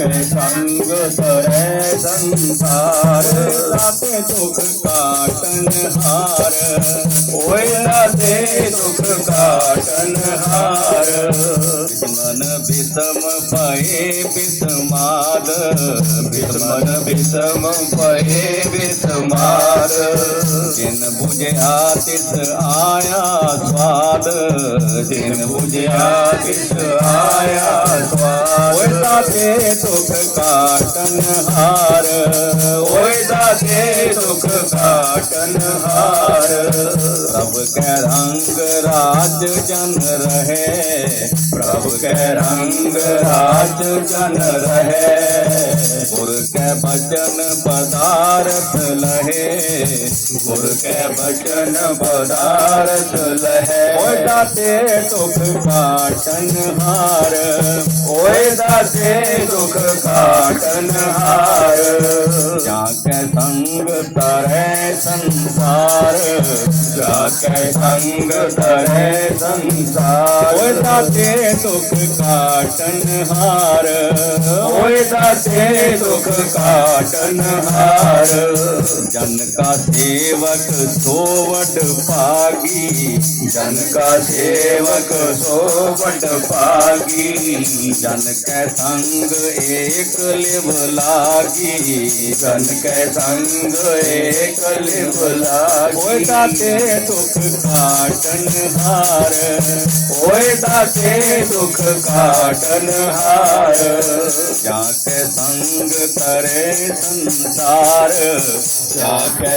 संग तरे संसार लाते दुख काटन हार ओए लाते दुख काटन हार मन विषम भये विषमाद विषमन विषम भये विषमाद जिन बुझे आतिश आया स्वाद, जिन बुझे आतिश आया। दुख काटन हार ओए दादे दुख काटन हार प्रभ के रंग राज जन रहे। प्रभ के रंग राज जन रहे। गुर के बचन पदार्थ लहे। गुर के बचन पदार्थ लहे। ओए दाते दुख काटन हार। ओए दाते दुख काटन हार। संसार। जाके संग तरे संसार। ओए दाते दुख काटन हार। ओए दाते दुख काटन हार। जन का सेवक सोवट पागी। जन का सेवक सोवट पागी। जन के संग एक लिव लागी। जन के संग एक लिव ओए दाते दुख काटन हार, ओए दाते दुख काटन हार। जाके संग करे संसार, जाके